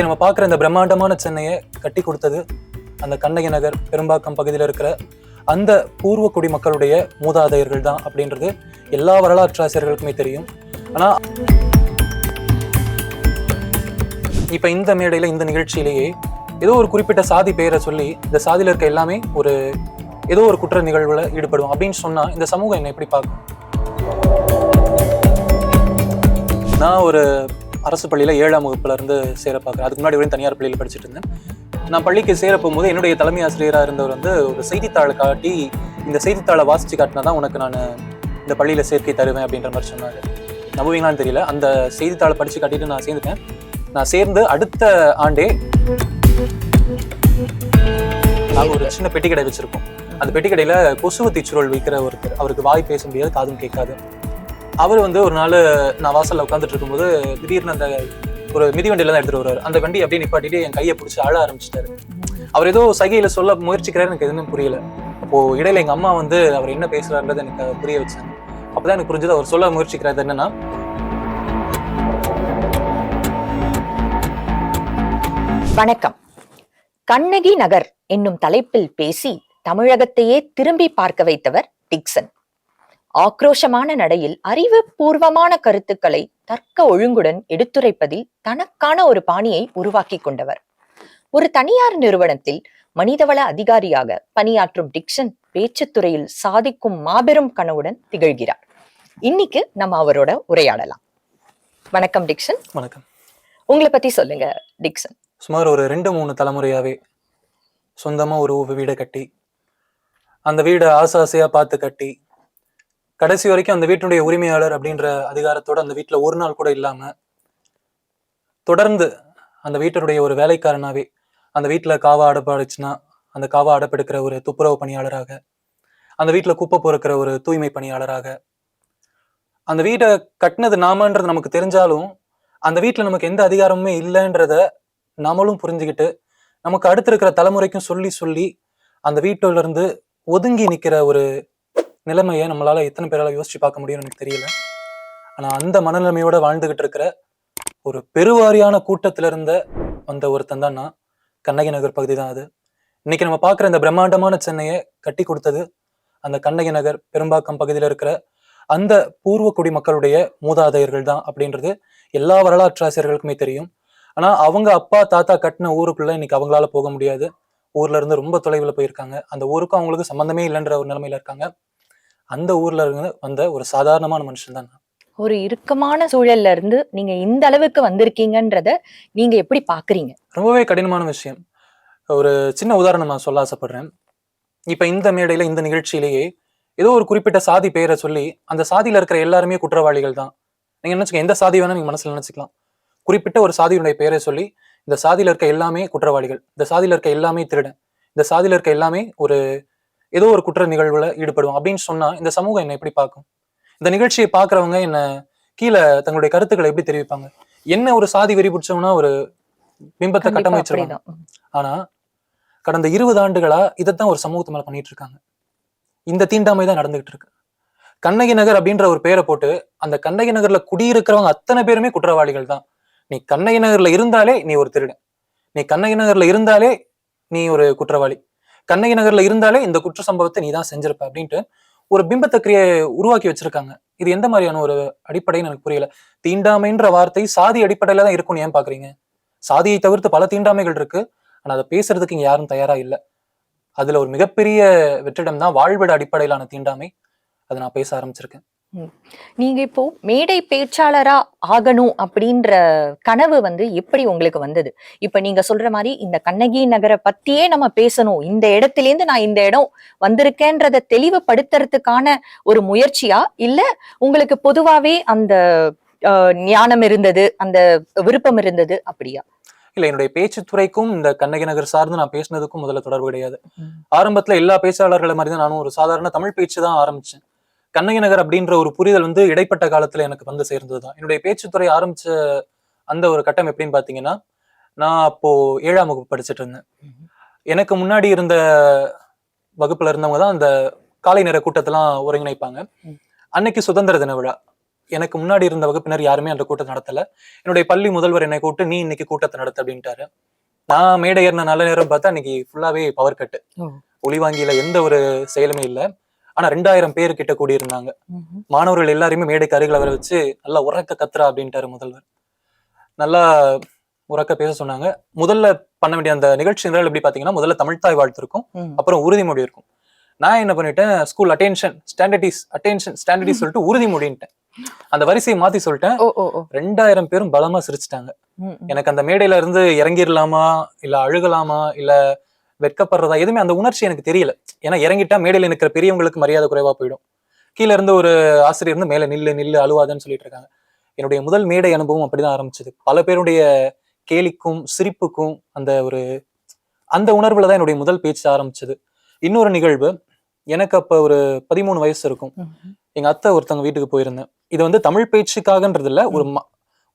இன்னைக்கு நம்ம பார்க்குற இந்த பிரம்மாண்டமான சென்னையை கட்டி கொடுத்தது அந்த கண்ணகி நகர் பெரும்பாக்கம் பகுதியில் இருக்கிற அந்த பூர்வ குடி மக்களுடைய மூதாதையர்கள் தான் அப்படின்றது எல்லா வரலாற்று ஆசிரியர்களுக்குமே தெரியும். ஆனால் இப்போ இந்த மேடையில் இந்த நிகழ்ச்சியிலேயே ஏதோ ஒரு குறிப்பிட்ட சாதி பெயரை சொல்லி இந்த சாதியில் இருக்க எல்லாமே ஒரு ஏதோ ஒரு குற்ற நிகழ்வில் ஈடுபடும் அப்படின்னு சொன்னால் இந்த சமூகம் என்னை எப்படி பார்க்கும்? நான் ஒரு அரசு பள்ளியில் ஏழாம் வகுப்புல இருந்து சேர பார்க்குறேன். அதுக்கு முன்னாடி வரையும் தனியார் பள்ளியில் படிச்சுட்டு இருந்தேன். நான் பள்ளிக்கு சேர போகும்போது என்னுடைய தலைமை ஆசிரியராக இருந்தவர் வந்து ஒரு செய்தித்தாளை காட்டி இந்த செய்தித்தாளை வாசித்து காட்டினா தான் உனக்கு நான் இந்த பள்ளியில் சேர்க்கை தருவேன் அப்படின்ற மாதிரி சொன்னார். நம்புவீங்களான்னு தெரியல. அந்த செய்தித்தாளை படித்து காட்டிட்டு நான் சேர்ந்துட்டேன். நான் சேர்ந்து அடுத்த ஆண்டே நாங்கள் ஒரு சின்ன பெட்டி கடை வச்சுருக்கோம். அந்த பெட்டி கடையில் கொசுவத்தி சுருள் விற்கிற ஒருத்தர் அவருக்கு வாய் பேச முடியாது காதும் கேட்காது. அவர் வந்து ஒரு நாள் நான் வாசலில் உட்காந்துட்டு இருக்கும்போது திடீர்னு அந்த ஒரு மிதிவண்டியில தான் எடுத்துட்டு வருவார். அந்த வண்டி அப்படியே நிப்பாட்டிட்டு என் கையை பிடிச்சி அழ ஆரம்பிச்சிட்டாரு. அவர் ஏதோ சகையில சொல்ல முயற்சிக்கிறாரு எனக்கு எதுவும் புரியல. அப்போ இடையில எங்க அம்மா வந்து அவர் என்ன பேசுறாருன்றது எனக்கு புரிய வச்சாங்க. அப்பதான் எனக்கு புரிஞ்சது அவர் சொல்ல முயற்சிக்கிறது என்னன்னா வணக்கம். கண்ணகி நகர் என்னும் தலைப்பில் பேசி தமிழகத்தையே திரும்பி பார்க்க வைத்தவர் டிக்சன். ஆக்ரோஷமான நடையில் அறிவுபூர்வமான கருத்துக்களை தர்க்க ஒழுங்குடன் எடுத்துரைப்பதில் தனக்கான ஒரு பாணியை உருவாக்கி கொண்டவர். ஒரு தனியார் நிறுவனத்தில் மனிதவள அதிகாரியாக பணியாற்றும் டிக்சன் பேச்சுத்துறையில் சாதிக்கும் மாபெரும் கனவுடன் திகழ்கிறார். இன்னைக்கு நம்ம அவரோட உரையாடலாம். வணக்கம் டிக்சன். வணக்கம். உங்களை பத்தி சொல்லுங்க டிக்சன். சுமார் ஒரு ரெண்டு மூணு தலைமுறையாவே சொந்தமா ஒரு வீடை கட்டி அந்த வீடை ஆசை ஆசையா பார்த்து கட்டி கடைசி வரைக்கும் அந்த வீட்டுடைய உரிமையாளர் அப்படின்ற அதிகாரத்தோட அந்த வீட்டில் ஒரு நாள் கூட இல்லாமல் தொடர்ந்து அந்த வீட்டினுடைய ஒரு வேலைக்காரனாவே அந்த வீட்டில் காவா அடப்பாடுச்சுன்னா அந்த காவா அடப்பெடுக்கிற ஒரு துப்புரவு பணியாளராக அந்த வீட்டில் குப்பை பொறுக்கிற ஒரு தூய்மை பணியாளராக அந்த வீட்டை கட்டினது நாமன்றது நமக்கு தெரிஞ்சாலும் அந்த வீட்டில் நமக்கு எந்த அதிகாரமுமே இல்லைன்றத நாமளும் புரிஞ்சுக்கிட்டு நமக்கு அடுத்து இருக்கிற தலைமுறைக்கும் சொல்லி சொல்லி அந்த வீட்டுல இருந்து ஒதுங்கி நிற்கிற ஒரு நிலைமையை நம்மளால எத்தனை பேரால யோசிச்சு பார்க்க முடியும்னு எனக்கு தெரியல. ஆனா அந்த மனநிலைமையோட வாழ்ந்துகிட்டு இருக்கிற ஒரு பெருவாரியான கூட்டத்துல இருந்த வந்த ஒருத்தன் தான் நான். கண்ணகி நகர் பகுதி தான் அது. இன்னைக்கு நம்ம பார்க்குற இந்த பிரம்மாண்டமான சென்னையை கட்டி கொடுத்தது அந்த கண்ணகி நகர் பெரும்பாக்கம் பகுதியில் இருக்கிற அந்த பூர்வ குடி மக்களுடைய மூதாதையர்கள் தான் அப்படின்றது எல்லா வரலாற்று ஆசிரியர்களுக்குமே தெரியும். ஆனா அவங்க அப்பா தாத்தா கட்டின ஊருக்குள்ள இன்னைக்கு அவங்களால போக முடியாது. ஊர்ல இருந்து ரொம்ப தொலைவில் போயிருக்காங்க. அந்த ஊருக்கும் அவங்களுக்கு சம்மந்தமே இல்லைன்ற ஒரு நிலைமையில இருக்காங்க. அந்த ஊர்ல இருந்து வந்த ஒரு சாதாரணமான மனுஷன் தான். ஒரு இறுக்கமான சூழல்ல இருந்து நீங்க இந்த அளவுக்கு வந்திருக்கீங்கன்றத நீங்க எப்படி பாக்குறீங்க? ரொம்பவே கடினமான விஷயம். ஒரு சின்ன உதாரணம் நான் சொல்ல ஆசைப்படுறேன். இப்ப இந்த மேடையில இந்த நிகழ்ச்சியிலேயே ஏதோ ஒரு குறிப்பிட்ட சாதி பெயரை சொல்லி அந்த சாதியில இருக்கிற எல்லாருமே குற்றவாளிகள் தான். நீங்க நினைச்சுக்க எந்த சாதி வேணா நீங்க மனசுல நினைச்சுக்கலாம். குறிப்பிட்ட ஒரு சாதியினுடைய பெயரை சொல்லி இந்த சாதியில இருக்க எல்லாமே குற்றவாளிகள் இந்த சாதியில இருக்க எல்லாமே திருடன் இந்த சாதியில இருக்க எல்லாமே ஒரு ஏதோ ஒரு குற்ற நிகழ்வுல ஈடுபடும் அப்படின்னு சொன்னா இந்த சமூகம் என்ன எப்படி பார்க்கும்? இந்த நிகழ்ச்சியை பார்க்கறவங்க என்ன கீழே தங்களுடைய கருத்துக்களை எப்படி தெரிவிப்பாங்க? என்ன ஒரு சாதி வெறி பிடிச்சவனா ஒரு பிம்பத்தை அப்படிதான். ஆனா கடந்த இருபது ஆண்டுகளா இதைத்தான் ஒரு சமூகத்து மேல பண்ணிட்டு இருக்காங்க. இந்த தீண்டாமை தான் நடந்துகிட்டு இருக்கு. கண்ணகி நகர் அப்படின்ற ஒரு பேரை போட்டு அந்த கண்ணகி நகர்ல குடியிருக்கிறவங்க அத்தனை பேருமே குற்றவாளிகள் தான். நீ கண்ணகி நகர்ல இருந்தாலே நீ ஒரு திருடன். நீ கண்ணகி நகர்ல இருந்தாலே நீ ஒரு குற்றவாளி. கண்ணகி நகர்ல இருந்தாலே இந்த குற்ற சம்பவத்தை நீ தான் செஞ்சிருப்ப அப்படின்ட்டு ஒரு பிம்பத்தை கிரியை உருவாக்கி வச்சிருக்காங்க. இது எந்த மாதிரியான ஒரு அடிப்படைன்னு எனக்கு புரியல. தீண்டாமைன்ற வார்த்தை சாதி அடிப்படையில தான் இருக்கும்னு ஏன் பாக்குறீங்க? சாதியை தவிர்த்து பல தீண்டாமைகள் இருக்கு. ஆனா அதை பேசுறதுக்கு இங்க யாரும் தயாரா இல்ல. அதுல ஒரு மிகப்பெரிய வெற்றிடம் தான் வாழ்விட அடிப்படையிலான தீண்டாமை. அதை நான் பேச ஆரம்பிச்சிருக்கேன். நீங்க இப்போ மேடை பேச்சாளரா ஆகணும் அப்படின்ற கனவு வந்து எப்படி உங்களுக்கு வந்தது? இப்ப நீங்க சொல்ற மாதிரி இந்த கண்ணகி நகரை பத்தியே நம்ம பேசணும். இந்த இடத்துல இருந்து நான் இந்த இடம் வந்திருக்கேன்றத தெளிவுபடுத்துறதுக்கான ஒரு முயற்சியா? இல்ல உங்களுக்கு பொதுவாவே அந்த ஞானம் இருந்தது அந்த விருப்பம் இருந்தது அப்படியா? இல்ல என்னுடைய பேச்சுத்துறைக்கும் இந்த கண்ணகி நகர் சார்ந்து நான் பேசினதுக்கும் முதல்ல தொடர்பு கிடையாது. ஆரம்பத்துல எல்லா பேச்சாளர்களை மாதிரி தான் நானும் ஒரு சாதாரண தமிழ் பேச்சு தான் ஆரம்பிச்சேன். கண்ணகி நகர் அப்படின்ற ஒரு புரிதல் வந்து இடைப்பட்ட காலத்துல எனக்கு வந்து சேர்ந்தது தான் என்னுடைய பேச்சுத்துறை ஆரம்பிச்ச அந்த ஒரு கட்டம் எப்படின்னு பாத்தீங்கன்னா நான் அப்போ ஏழாம் வகுப்பு படிச்சுட்டு இருந்தேன். எனக்கு முன்னாடி இருந்த வகுப்புல இருந்தவங்க தான் அந்த காலை நேர கூட்டத்தெல்லாம் ஒருங்கிணைப்பாங்க. அன்னைக்கு சுதந்திர தின விழா. எனக்கு முன்னாடி இருந்த வகுப்பினர் யாருமே அந்த கூட்டத்தை நடத்தல. என்னுடைய பள்ளி முதல்வர் என்னை கூப்பிட்டு நீ இன்னைக்கு கூட்டத்தை நடத்த அப்படின்ட்டாரு. நான் மேடை ஏறின நல்ல நேரம் பார்த்தா இன்னைக்கு ஃபுல்லாவே பவர் கட்டு. ஒளிவாங்கியில எந்த ஒரு செயலுமே இல்லை. ஆனா ரெண்டாயிரம் பேர் கிட்ட கூடியிருந்தாங்க. மாணவர்கள் எல்லாரையுமே மேடைக்கு அருகில் வர வச்சு நல்லா உறக்க கத்துறா அப்படின்ட்டாரு முதல்வர். நல்லா உறக்க பேச சொன்னாங்க. முதல்ல பண்ண வேண்டிய அந்த நிகழ்ச்சி நிரல் எப்படி பாத்தீங்கன்னா முதல்ல தமிழ்த்தாய் வாழ்த்து இருக்கும். அப்புறம் உறுதிமொழி இருக்கும். நான் என்ன பண்ணிட்டேன் school attention stand at ease attention stand at ease சொல்லிட்டு உறுதிமொழின்ட்டேன் அந்த வரிசையை மாத்தி சொல்லிட்டேன். ரெண்டாயிரம் பேரும் பலமா சிரிச்சிட்டாங்க. எனக்கு அந்த மேடையில இருந்து இறங்கிடலாமா இல்ல அழுகலாமா இல்ல வெட்கப்படுறதா? எதுவுமே அந்த உணர்ச்சி எனக்கு தெரியல. ஏன்னா இறங்கிட்டா மேடையில நிற்கிற பெரியவங்களுக்கு மரியாதை குறைவா போயிடும். கீழ இருந்து ஒரு ஆசிரியர் இருந்து மேல நில்லு நில்லு அழுவாதன்னு சொல்லிட்டு இருக்காங்க. என்னுடைய முதல் மேடை அனுபவம் அப்படிதான் ஆரம்பிச்சது. பல பேருடைய கேலிக்கும் சிரிப்புக்கும் அந்த ஒரு அந்த உணர்வுல தான் என்னுடைய முதல் பேச்சு ஆரம்பிச்சது. இன்னொரு நிகழ்வு எனக்கு அப்ப ஒரு பதிமூணு வயசு இருக்கும். எங்க அத்தை ஒருத்தவங்க வீட்டுக்கு போயிருந்தேன். இது வந்து தமிழ் பேச்சுக்காகன்றது இல்ல ஒரு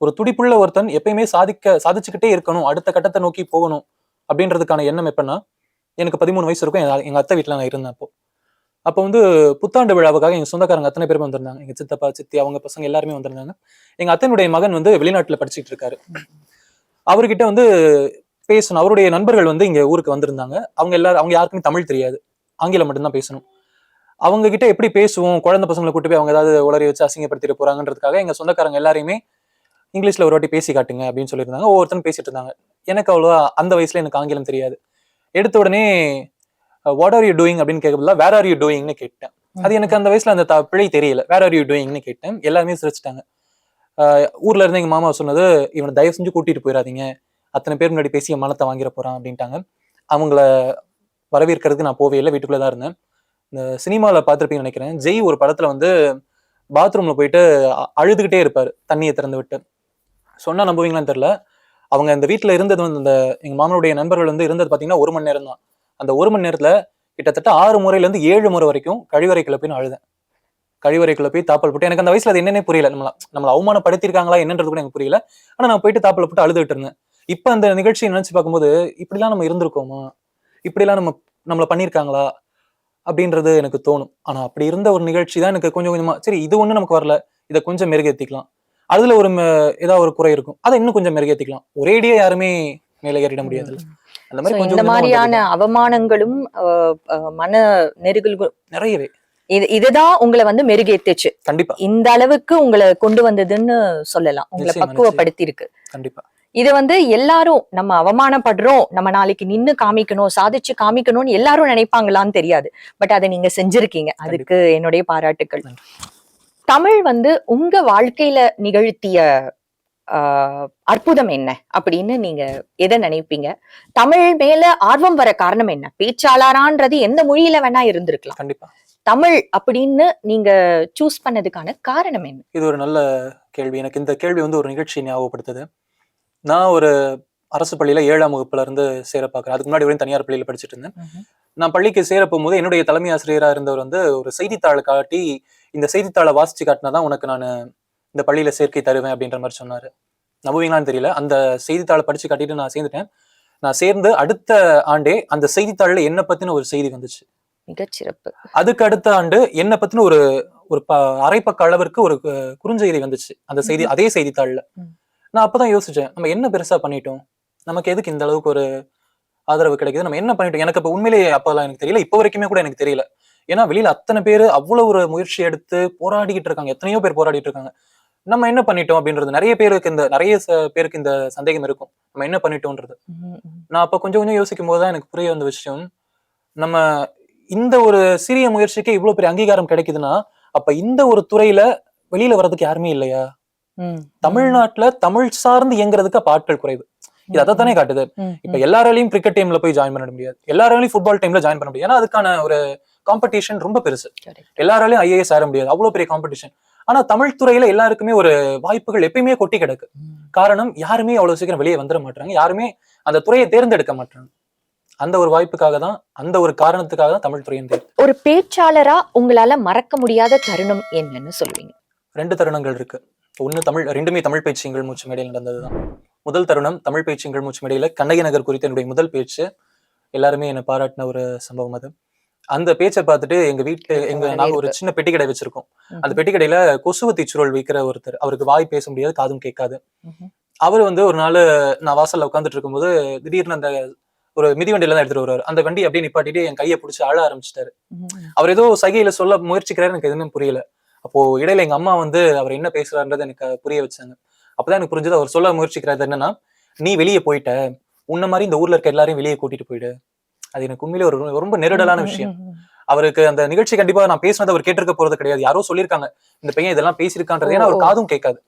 ஒரு துடிப்புள்ள ஒருத்தன் எப்பயுமே சாதிக்க சாதிச்சுக்கிட்டே இருக்கணும் அடுத்த கட்டத்தை நோக்கி போகணும் அப்படின்றதுக்கான எண்ணம் எப்பன்னா எனக்கு பதிமூணு வயசு இருக்கும். எங்கள் எங்கள் அத்தை வீட்டில் நான் இருந்தேன் அப்போ அப்போ வந்து புத்தாண்டு விழாவுக்காக எங்கள் சொந்தக்காரங்க அத்தனை பேருமே வந்திருந்தாங்க. எங்கள் சித்தப்பா சித்தி அவங்க பசங்க எல்லாருமே வந்திருந்தாங்க. எங்கள் அத்தனுடைய மகன் வந்து வெளிநாட்டில் படிச்சுட்டு இருக்காரு. அவர்கிட்ட வந்து பேசணும். அவருடைய நண்பர்கள் வந்து இங்கே ஊருக்கு வந்திருந்தாங்க. அவங்க எல்லாரும் அவங்க யாருக்குமே தமிழ் தெரியாது. ஆங்கிலம் மட்டும்தான் பேசணும். அவங்க கிட்ட எப்படி பேசுவோம்? குழந்தை பசங்களை கூட்டு போய் அவங்க ஏதாவது உளறி வச்சு அசிங்கப்படுத்திட்டு போறாங்கன்றதுக்காக எங்க சொந்தக்காரங்க எல்லாரையுமே இங்கிலீஷ்ல ஒரு வாட்டி பேசி காட்டுங்க அப்படின்னு சொல்லியிருந்தாங்க. ஒவ்வொருத்தரும் பேசிட்டு இருந்தாங்க. எனக்கு அவ்வளோவா அந்த வயசுல எனக்கு ஆங்கிலம் தெரியாது. எடுத்த உடனே வாட் ஆர் யூ டூயிங் அப்படின்னு கேட்கல வேர் ஆர் யூ டூயிங்னு கேட்டேன் அது எனக்கு அந்த வயசுல அந்த பிழை தெரியல. வேர் ஆர் யூ டூயிங்னு கேட்டேன். எல்லாருமே சிரிச்சிட்டாங்க. அஹ் ஊர்ல இருந்து எங்க மாமா சொன்னது இவனை தயவு செஞ்சு கூட்டிட்டு போயிடாதீங்க. அத்தனை பேர் முன்னாடி பேசி என் மனத்தை வாங்கிட போறான் அப்படின்ட்டாங்க. அவங்கள வரவேற்கிறதுக்கு நான் போவே இல்லை. வீட்டுக்குள்ள தான் இருந்தேன். இந்த சினிமாவில் பார்த்துருப்பீங்கன்னு நினைக்கிறேன். ஜெய் ஒரு படத்துல வந்து பாத்ரூம்ல போயிட்டு அழுதுகிட்டே இருப்பாரு. தண்ணியை திறந்து விட்டு. சொன்னா நம்புவீங்களான்னு தெரியல. அவங்க அந்த வீட்டில் இருந்தது வந்து அந்த எங்க மாமனுடைய நண்பர்கள் வந்து இருந்தது பாத்தீங்கன்னா ஒரு மணி நேரம் தான் அந்த ஒரு மணி நேரத்துல கிட்டத்தட்ட ஆறு முறையில இருந்து ஏழு முறை வரைக்கும் கழிவறைக்குள்ள போய் நான் அழுதேன். கழிவறைக்குள்ள போய் தாப்பல் போட்டு எனக்கு அந்த வயசுல அது என்னன்னே புரியல. நம்மள நம்மளை அவமானப்படுத்திருக்காங்களா என்னன்றது கூட எனக்கு புரியல. ஆனா நான் போயிட்டு தாப்பல் போட்டு அழுதுகிட்டு இருந்தேன். இப்ப அந்த நிகழ்ச்சியை நினைச்சு பார்க்கும்போது இப்படிலாம் நம்ம இருந்திருக்கோமா? இப்படிலாம் நம்ம நம்மள பண்ணியிருக்காங்களா? அப்படின்றது எனக்கு தோணும். ஆனா அப்படி இருந்த ஒரு நிகழ்ச்சி தான் எனக்கு கொஞ்சம் கொஞ்சமா சரி இது ஒன்றும் நமக்கு வரல. இதை கொஞ்சம் மெருகேத்திக்கலாம். அதுல ஒரு ஏதாவது ஒரு குறை இருக்கும். அதை இன்னும் கொஞ்சம் மெருகேத்திக்கலாம். ஒரேடியே யாருமே மேலே ஏறிட முடியாதுல்ல. அந்த மாதிரி கொஞ்சம் இந்த மாதிரியான. அவமானங்களும் மன நெருகல்கள் நிறையவே. இது இதுதான் உங்களை வந்து மெருகேத்துச்சு. கண்டிப்பா. இந்த அளவுக்கு உங்களை கொண்டு வந்ததுன்னு சொல்லலாம். உங்களை பக்குவப்படுத்தி இருக்கு கண்டிப்பா. இது வந்து எல்லாரும் நம்ம அவமானப்படுறோம் நம்ம நாளைக்கு நின்னு காமிக்கணும் சாதிச்சு காமிக்கணும்னு எல்லாரும் நினைப்பாங்களான்னு தெரியாது. பட் அதை நீங்க செஞ்சிருக்கீங்க. அதுக்கு என்னுடைய பாராட்டுக்கள். தமிழ் வந்து உங்க வாழ்க்கையில நிகழ்த்திய அற்புதம் என்ன? அப்படின்னு நீங்க எதை நினைப்பீங்க? தமிழ் மேல ஆர்வம் வர காரணம் என்ன? பேச்சாளரான்றது எந்த மொழியில வேணா இருந்திருக்கலாம். கண்டிப்பா. தமிழ் அப்படின்னு நீங்க சூஸ் பண்ணதுக்கான காரணம் என்ன? இது ஒரு நல்ல கேள்வி. எனக்கு இந்த கேள்வி வந்து ஒரு நிகழ்ச்சி ஞாபகப்படுத்துது. நான் ஒரு அரசு பள்ளியில ஏழாம் வகுப்புல இருந்து சேர பார்க்குறேன். அதுக்கு முன்னாடி வரையும் தனியார் பள்ளியில படிச்சுட்டு இருந்தேன். நான் பள்ளிக்கு சேர போகும்போது என்னுடைய தலைமை ஆசிரியரா இருந்தவர் வந்து ஒரு செய்தித்தாளை காட்டி இந்த செய்தித்தாளை வாசிச்சு காட்டினாதான் உனக்கு நான் இந்த பள்ளியில சேர்க்கை தருவேன் அப்படின்ற மாதிரி சொன்னாரு. நம்புவீங்களான்னு தெரியல. அந்த செய்தித்தாளை படிச்சு காட்டிட்டு நான் சேர்ந்துட்டேன். நான் சேர்ந்து அடுத்த ஆண்டே அந்த செய்தித்தாள்ல என்ன பத்தின ஒரு செய்தி வந்துச்சு. மிகச்சிறப்பு. அதுக்கு அடுத்த ஆண்டு என்ன பத்தின ஒரு ஒரு அரைப்பக்க அளவிற்கு ஒரு குறுஞ்செய்தி வந்துச்சு. அந்த செய்தி அதே செய்தித்தாள்ல. நான் அப்பதான் யோசிச்சேன் நம்ம என்ன பெருசா பண்ணிட்டோம்? நமக்கு எதுக்கு இந்த அளவுக்கு ஒரு ஆதரவு கிடைக்குது? நம்ம என்ன பண்ணிட்டோம்? எனக்கு அப்ப உண்மையிலேயே அப்பெல்லாம் எனக்கு தெரியல. இப்போ வரைக்குமே கூட எனக்கு தெரியல. ஏன்னா வெளியில அத்தனை பேர் அவ்வளவு ஒரு முயற்சி எடுத்து போராடிக்கிட்டு இருக்காங்க. எத்தனையோ பேர் போராடிட்டு இருக்காங்க. நம்ம என்ன பண்ணிட்டோம் அப்படின்றது நிறைய பேருக்கு இந்த நிறைய பேருக்கு இந்த சந்தேகம் இருக்கும். நம்ம என்ன பண்ணிட்டோம்ன்றது. நான் அப்ப கொஞ்சம் கொஞ்சம் யோசிக்கும் போது தான் எனக்கு புரிய வந்த விஷயம் நம்ம இந்த ஒரு சிறிய முயற்சிக்கு இவ்வளவு பெரிய அங்கீகாரம் கிடைக்குதுன்னா அப்ப இந்த ஒரு துறையில வெளியில வர்றதுக்கு யாருமே இல்லையா. தமிழ்நாட்டுல தமிழ் சார்ந்து இயங்குறதுக்கு அப்ப ஆட்கள் குறைவு. இது அதை தானே காட்டுது. இப்ப எல்லாராலையும் கிரிக்கெட் டீம்ல போய் ஜாயின் பண்ண முடியாது. எல்லாராலையும் ஃபுட்பால் டீம்ல ஜாயின் பண்ண முடியாது. ஏன்னா அதுக்கான ஒரு காம்படிஷன் ரொம்ப பெருசு. எல்லாராலையும் ஐஏஎஸ் ஆட முடியாது. அவ்வளவு பெரிய காம்படிஷன் ஆனா தமிழ் துறையில எல்லாருக்குமே ஒரு வாய்ப்புகள் எப்பயுமே கொட்டி கிடக்கு. காரணம் யாருமே அவ்வளவு சீக்கிரம் வெளியே வந்துட மாட்டாங்க யாருமே அந்த துறையை தேர்ந்தெடுக்க மாட்டாங்க அந்த ஒரு வாய்ப்புக்காக தான் அந்த ஒரு காரணத்துக்காக தான் தமிழ் துறையின் தேர்வு ஒரு பேச்சாளரா உங்களால மறக்க முடியாத தருணம் என்னன்னு சொல்லுவீங்க? ரெண்டு தருணங்கள் இருக்கு. ஒண்ணு தமிழ் ரெண்டுமே தமிழ் பேச்சுங்கள் மூச்சு மேடையில் நடந்ததுதான். முதல் தருணம் தமிழ் பேச்சுங்கள் மூச்சு மேடையில கண்ணகி நகர் குறித்த என்னுடைய முதல் பேச்சு. எல்லாருமே என்னை பாராட்டின ஒரு சம்பவம் அது. அந்த பேச்சை பார்த்துட்டு எங்க வீட்டு எங்க நாங்க ஒரு சின்ன பெட்டி கடை வச்சிருக்கோம். அந்த பெட்டி கடையில கொசுவத்தி சுருள் விற்கிற ஒருத்தர் அவருக்கு வாய் பேச முடியாது காதும் கேட்காது. அவர் வந்து ஒரு நாள் நான் வாசல்ல உட்காந்துட்டு இருக்கும்போது திடீர்னு அந்த ஒரு மிதிவண்டியில தான் எடுத்துட்டு வருவார். அந்த வண்டி அப்படியே நிப்பாட்டிட்டு என் கையை பிடிச்சி அழ ஆரம்பிச்சிட்டாரு. அவர் ஏதோ சகையில சொல்ல முயற்சிக்கிறாரு எனக்கு எதுவுமே புரியல. அப்போ இடையில எங்க அம்மா வந்து அவர் என்ன பேசுறாருன்றதை எனக்கு புரிய வச்சாங்க. அப்பதான் எனக்கு புரிஞ்சது அவர் சொல்ல முயற்சிக்கிறது என்னன்னா நீ வெளியே போயிட்ட. உன்ன மாதிரி இந்த ஊர்ல இருக்க எல்லாரையும் வெளியே கூட்டிட்டு போயிடு. அது எனக்கு உண்மையிலே ஒரு ரொம்ப நெருடலான விஷயம். அவருக்கு அந்த நிகழ்ச்சி கண்டிப்பா நான் பேசினது அவர் கேட்டிருக்க போறது கிடையாது. யாரோ சொல்லியிருக்காங்க. இந்த பையன் இதெல்லாம் பேசியிருக்கான்றது. ஏன்னா அவர். காதும் கேட்காது.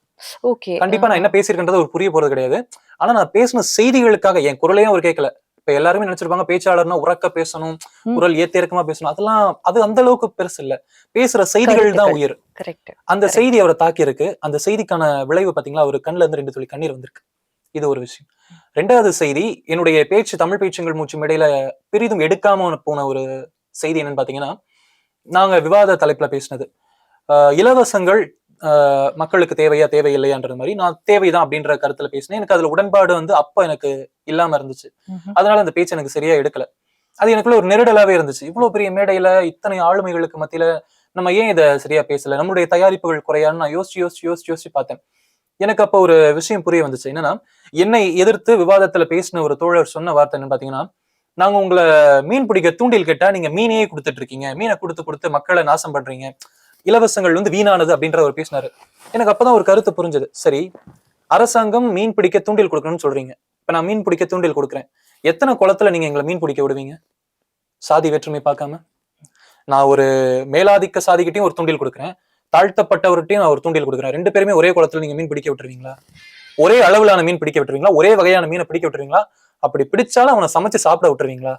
ஓகே கண்டிப்பா நான் என்ன பேசியிருக்கேன்றது அவர் புரிய போறது கிடையாது. ஆனா நான் பேசின செய்திகளுக்காக என் குரலையும் அவர் கேட்கல. இப்ப எல்லாருமே நினைச்சிருப்பாங்க பேச்சாளர்னா உறக்க பேசணும். குரல் ஏத்தேறக்கமா பேசணும். அதெல்லாம் அது அந்த அளவுக்கு பெருசு இல்ல. பேசுற செய்திகள் தான். உயிர். அந்த. செய்தி அவரை தாக்கி இருக்கு அந்த செய்திக்கான விளைவு பாத்தீங்களா? அவர் கண்ணுல இருந்து ரெண்டு துளி கண்ணீர் வந்திருக்கு. இது ஒரு விஷயம். ரெண்டாவது செய்தி என்னுடைய பேச்சு தமிழ் பேச்சுங்கள் மூச்சு இடையில பெரிதும் எடுக்காம போன ஒரு செய்தி என்னன்னு பாத்தீங்கன்னா நாங்க விவாத தலைப்புல பேசினது. இலவசங்கள் ஆஹ் மக்களுக்கு தேவையா தேவையில்லையான்றது மாதிரி நான் தேவைதான் அப்படின்ற கருத்துல பேசினேன். எனக்கு அதுல உடன்பாடு வந்து அப்ப எனக்கு இல்லாம இருந்துச்சு. அதனால அந்த பேச்சு எனக்கு சரியா எடுக்கல. அது எனக்குள்ள ஒரு நெருடலாவே இருந்துச்சு. இவ்வளவு பெரிய மேடையில இத்தனை ஆளுமைகளுக்கு மத்தியில நம்ம ஏன் இதை சரியா பேசல? நம்மளுடைய தயாரிப்புகள் குறையான்னு நான் யோசிச்சு யோசிச்சு யோசிச்சு யோசிச்சு பார்த்தேன். எனக்கு அப்போ ஒரு விஷயம் புரிய வந்துச்சு. என்னன்னா என்னை எதிர்த்து விவாதத்துல பேசின ஒரு தோழர் சொன்ன வார்த்தை என்ன பாத்தீங்கன்னா நாங்க உங்களை மீன் பிடிக்க தூண்டில் கேட்டா நீங்க மீனையே கொடுத்துட்டு இருக்கீங்க. மீனை கொடுத்து கொடுத்து மக்களை நாசம் பண்றீங்க. இலவசங்கள் வந்து வீணானது அப்படின்ற ஒரு பேசினாரு. எனக்கு அப்பதான் ஒரு கருத்து புரிஞ்சது. சரி அரசாங்கம் மீன் பிடிக்க தூண்டில் கொடுக்கணும்னு சொல்றீங்க. இப்ப நான் மீன் பிடிக்க தூண்டில் கொடுக்குறேன். எத்தனை குளத்துல நீங்க எங்களை மீன் பிடிக்க விடுவீங்க? சாதி வேற்றுமை பார்க்காம? நான் ஒரு மேலாதிக்க சாதிக்கிட்டையும் ஒரு தூண்டில் கொடுக்குறேன். தாழ்த்தப்பட்டவர்கிட்டையும் அவர் தூண்டில் கொடுக்குறேன். ரெண்டு பேருமே ஒரே குளத்துல நீங்க மீன் பிடிக்க விட்டுருவீங்களா? ஒரே அளவிலான மீன் பிடிக்க விட்டுருவீங்களா? ஒரே வகையான மீனை பிடிக்க விட்டுருவீங்களா? அப்படி பிடிச்சாலும் அவனை சமைச்சு சாப்பிட விட்டுருவீங்களா?